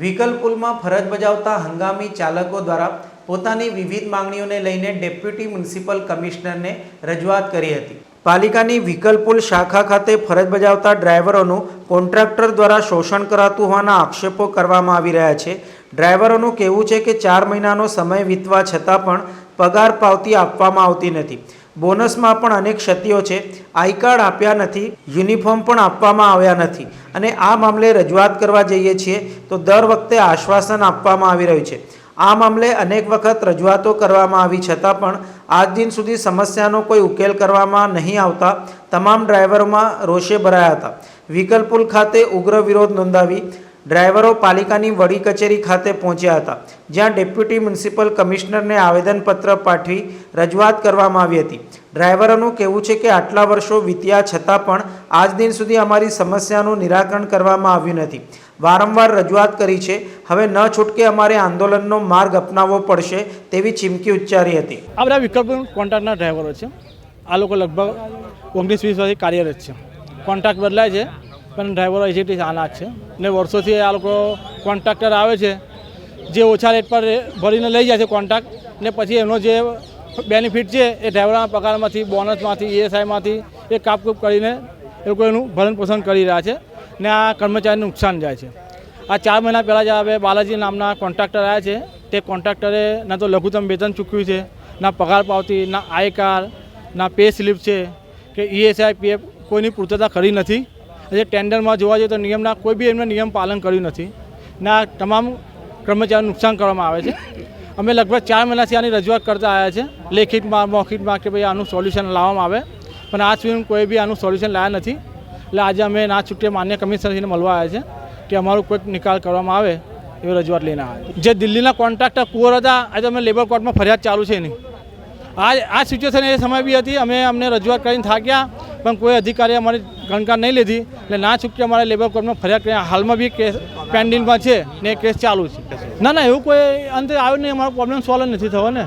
Vehicle ફરજ બજાવતા હંગામી ચાલકો દ્વારા પોતાની વિવિધ માંગણીઓને લઈને ડેપ્યુટી મ્યુનિસિપલ કમિશનરને રજૂઆત કરી હતી. પાલિકાની વ્હીકલ શાખા ખાતે ફરજ બજાવતા ડ્રાઈવરોનું કોન્ટ્રાક્ટર દ્વારા શોષણ કરાતું હોવાના આક્ષેપો કરવામાં આવી રહ્યા છે. ડ્રાઈવરોનું કહેવું છે કે ચાર મહિનાનો સમય વીતવા છતાં પણ પગાર પાવતી આપવામાં આવતી નથી. બોનસમાં પણ અનેક ક્ષતિઓ છે. આઈ કાર્ડ આપ્યા નથી, યુનિફોર્મ પણ આપવામાં આવ્યા નથી અને આ મામલે રજૂઆત કરવા જઈએ છીએ તો દર વખતે આશ્વાસન આપવામાં આવી રહ્યું છે. આ મામલે અનેક વખત રજૂઆતો કરવામાં આવી છતાં પણ આજ દિન સુધી સમસ્યાનો કોઈ ઉકેલ કરવામાં નહીં આવતા તમામ ડ્રાઈવરોમાં રોષે ભરાયા હતા. વ્હીકલ પુલ ખાતે ઉગ્ર વિરોધ નોંધાવી ડ્રાઈવરો પાલિકાની વડી કચેરી ખાતે પહોંચ્યા હતા, જ્યાં ડેપ્યુટી મ્યુનિસિપલ કમિશનરને આવેદનપત્ર પાઠવી રજૂઆત કરવામાં આવી હતી. ડ્રાઈવરોનું કહેવું છે કે આટલા વર્ષો વીત્યા છતાં પણ આજ દિન સુધી અમારી સમસ્યાનું નિરાકરણ કરવામાં આવ્યું નથી. વારંવાર રજૂઆત કરી છે, હવે ન છૂટકે અમારે આંદોલનનો માર્ગ અપનાવવો પડશે, તેવી ચીમકી ઉચ્ચારી હતી. આ બધા વિકલ્પ કોન્ટ્રાક્ટના ડ્રાઈવરો છે. આ લોકો લગભગ ઓગણીસ વીસ વર્ષથી કાર્યરત છે. કોન્ટ્રાક્ટ બદલાય છે, પણ ડ્રાઈવરો એજેટી આના છે. ને વર્ષોથી આ લોકો કોન્ટ્રાક્ટર આવે છે. જે ઓછા રેટ પર ભરીને લઈ જાય છે કોન્ટ્રાક્ટ ને પછી એનો જે બેનિફિટ છે એ ડ્રાઈવરના પગારમાંથી બોનસમાંથી, ઈએસઆઈમાંથી એ કાપકૂપ કરીને એ લોકો એનું ભરણ પોષણ કરી રહ્યા છે ને આ કર્મચારીને નુકસાન જાય છે. આ ચાર મહિના પહેલાં જ હવે બાલાજી નામના કોન્ટ્રાક્ટર આવ્યા છે. તે કોન્ટ્રાક્ટરે ના તો લઘુત્તમ વેતન ચૂક્યું છે, ના પગાર પાવતી, ના આય કાર્ડ ના પે સ્લિપ છે, કે ઈએસઆઈ પીએફ કોઈની પૂર્તતા કરી નથી. આજે ટેન્ડરમાં જોવા જઈએ તો નિયમના કોઈ બી એમને નિયમ પાલન કર્યું નથી. ના, તમામ કર્મચારીઓ નુકસાન કરવામાં આવે છે. અમે લગભગ ચાર મહિનાથી આની રજૂઆત કરતા આવ્યા છે. લેખિતમાં, મૌખિકમાં કે ભાઈ આનું સોલ્યુશન લાવવામાં આવે. પણ આજ સુધી કોઈ બી આનું સોલ્યુશન લાવ્યા નથી. એટલે આજે અમે ના છૂટે માન્ય કમિશનરશ્રીને મળવા આવ્યા છે કે અમારું કોઈક નિકાલ કરવામાં આવે એવી રજૂઆત લઈને આવ્યા જે દિલ્હીના કોન્ટ્રાક્ટર કુંવર હતા, આજે અમે લેબર કોર્ટમાં ફરિયાદ ચાલુ છે એની. આ આ સિચ્યુએશન એ સમય બી હતી. અમે અમને રજૂઆત કરીને થાક્યા. પણ કોઈ અધિકારીએ અમારી ગણકાર નહીં લીધી. એટલે ના છૂટકે અમારે લેબર કોર્ટમાં ફરિયાદ કરી. હાલમાં બી કેસ પેન્ડિંગમાં છે ને એ કેસ ચાલુ છે. ના ના એવું કોઈ અંતે આવ્યું નહીં. અમારો પ્રોબ્લેમ સોલ્વ નથી થયો ને.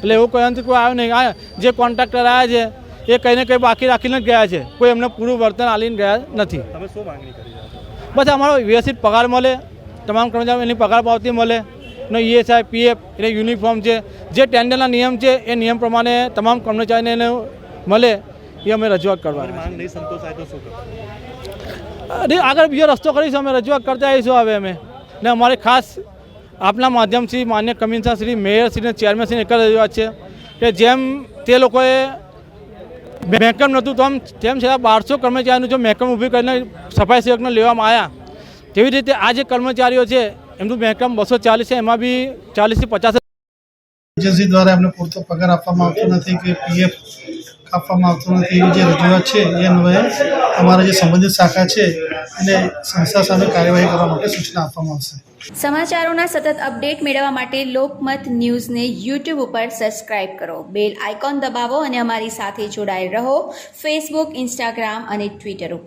એટલે એવું કોઈ અંતે કોઈ આવ્યું નહીં. આ જે કોન્ટ્રાક્ટર આવ્યા છે એ કંઈને કંઈ બાકી રાખીને જ ગયા છે. કોઈ એમને પૂરું વર્તન આલીને ગયા નથી. તમે શું માંગણી કરી રહ્યા છો? બસ અમારો વ્યવસ્થિત પગાર મળે. તમામ કર્મચારીઓ એની પગાર પાવતી મળે. ને ઈએસઆઈ પીએફ એને યુનિફોર્મ છે. જે ટેન્ડરના નિયમ છે એ નિયમ પ્રમાણે તમામ કર્મચારીને એને મળે. એ અમે રજૂઆત કરવા માંગ નહીં સંતોષાય તો શું અરે આગળ બીજો રસ્તો કરીશું અમે રજૂઆત કરતા આવીશું હવે અમે. ને અમારે ખાસ આપના માધ્યમથી માન્ય commissioner Shri mayor Shri chairman Shri એક જ રજૂઆત છે કે જેમ તે લોકોએ મહેકમ નહોતું તો આમ તેમ છતાં બારસો કર્મચારીનું જો મહેકમ ઊભી કરીને સફાઈ સેવકને લેવામાં આવ્યા તેવી રીતે આ જે કર્મચારીઓ છે એમનું મહેકમ બસો ચાલીસ છે એમાં બી ચાલીસથી પચાસ એજન્સી દ્વારા એમને પૂરતો પગાર આપવામાં આવતો નથી કે પીએફ આપવામાં આવતું નથી. એવી જે રજૂઆત છે, એ અન્વયે અમારા જે સંબંધિત શાખા છે, એને સંસ્થા સામે કાર્યવાહી કરવા માટે સૂચના આપવામાં આવશે. સમાચારોના સતત અપડેટ મેળવવા માટે લોકમત ન્યૂઝને યુટ્યુબ ઉપર સબસ્ક્રાઇબ કરો. બેલ આઇકોન દબાવો અને અમારી સાથે જોડાયેલ રહો. ફેસબુક ઇન્સ્ટાગ્રામ અને ટ્વિટર ઉપર.